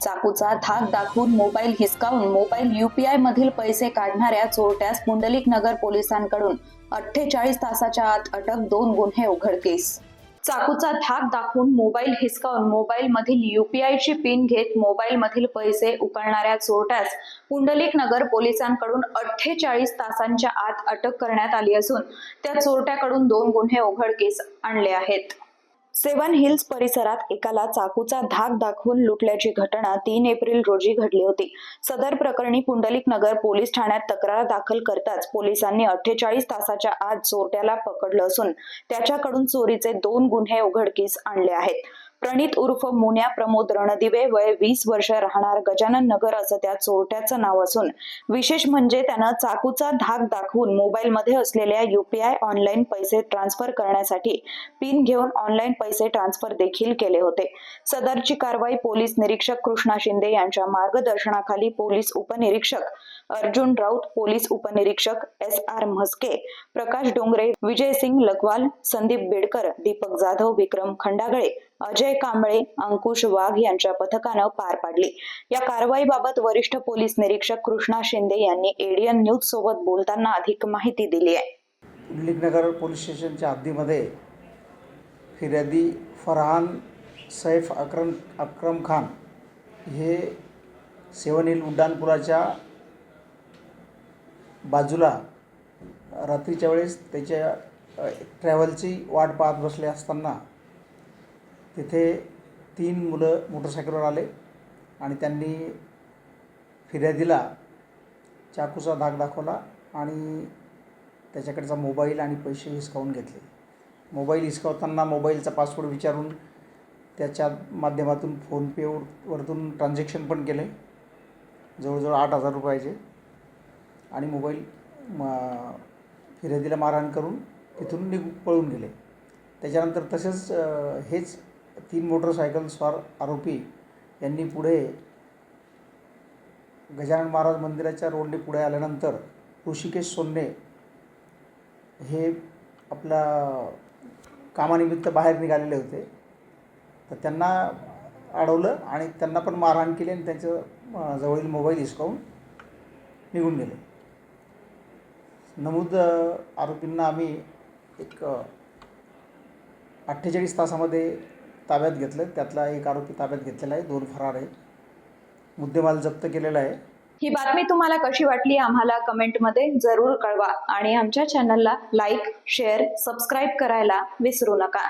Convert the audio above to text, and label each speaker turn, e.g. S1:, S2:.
S1: चाकूचा धाक दाखवून मोबाईल हिसकावून मोबाईल युपीआय मधील पैसे काढणाऱ्या चोरट्यास पुंडलिक नगर पोलिसांकडून अठ्ठेचाळीस तासाच्या आत अटक दोन गुन्हे उघडकीस. चाकूचा धाक दाखवून मोबाईल हिसकावून मोबाईल मधील युपीआयची पिन घेत मोबाईल मधील पैसे उकळणाऱ्या चोरट्यास पुंडलिक नगर पोलिसांकडून अठ्ठेचाळीस तासांच्या आत अटक करण्यात आली असून त्या चोरट्याकडून दोन गुन्हे उघडकीस आणले आहेत. सेवन हिल्स परिसरात एकाला चाकूचा धाक दाखवून लुटल्याची घटना तीन एप्रिल रोजी घडली होती. सदर प्रकरणी पुंडलिक नगर पोलीस ठाण्यात तक्रार दाखल करताच पोलिसांनी अठ्ठेचाळीस तासाच्या आत चोरट्याला पकडलं असून त्याच्याकडून चोरीचे दोन गुन्हे उघडकीस आणले आहेत. प्रणित उर्फ मुन्या प्रमोद रणदिवे वय वीस वर्ष राहणार गजानन नगर असं त्या चोरट्याचं नाव असून विशेष म्हणजे त्यानं चाकूचा धाक दाखवून मोबाईलमध्ये असलेल्या युपीआय ऑनलाईन पैसे ट्रान्सफर करण्यासाठी पिन घेऊन ऑनलाईन पैसे ट्रान्सफर देखील केले होते. सदरची कारवाई पोलीस निरीक्षक कृष्णा शिंदे यांच्या मार्गदर्शनाखाली पोलीस उपनिरीक्षक अर्जुन राऊत पोलीस उपनिरीक्षक एस आर म्हस्के प्रकाश डोंगरे विजय सिंग लगवाल संदीप बेडकर दीपक जाधव विक्रम खंडागळे अजय कांबळे अंकुश वाघ यांच्या पथकानं पार पाडली. या कारवाईबाबत वरिष्ठ पोलीस निरीक्षक कृष्णा शिंदे यांनी एडियन न्यूज सोबत बोलताना अधिक माहिती दिली आहे.
S2: पुंडलिकनगर पोलीस स्टेशनच्या हद्दीमध्ये फिर्यादी फरहान सैफ अक्रम अक्रम खान हे सेवन हिल उड्डाणपुराच्या बाजूला रात्रीच्या वेळेस त्याच्या ट्रॅव्हलची वाट पाहत बसले असताना तिथे तीन मुलं मोटरसायकलवर आले आणि त्यांनी फिर्यादीला चाकूचा धाक दाखवला आणि त्याच्याकडचा मोबाईल आणि पैसे हिसकावून घेतले. मोबाईल हिसकावताना मोबाईलचा पासवर्ड विचारून त्याच्या माध्यमातून फोनपे वरतून ट्रान्झॅक्शन पण केले. जवळजवळ आठ हजार रुपयाचे. आणि मोबाईल म फिर्यादीला मारहाण करून तिथून निघू पळून गेले. त्याच्यानंतर तसेच हेच तीन मोटरसायकल स्वार आरोपी यांनी पुढे गजानन महाराज मंदिराच्या रोडने पुढे आल्यानंतर ऋषिकेश सोन्ने हे आपल्या कामानिमित्त बाहेर निघालेले होते. तर त्यांना अडवलं आणि त्यांना पण मारहाण केली आणि त्यांचं जवळील मोबाईल हिसकावून निघून गेले. नमूद आरोपींना आम्ही एक अठ्ठेचाळीस तासामध्ये ताब्यात घेतलं. त्यातला एक आरोपी ताब्यात घेतलेला आहे. दोन फरार आहे मुद्देमाल जप्त केलेला आहे.
S1: ही बातमी तुम्हाला कशी वाटली आम्हाला कमेंटमध्ये जरूर कळवा आणि आमच्या चॅनलला लाईक शेअर सबस्क्राईब करायला विसरू नका.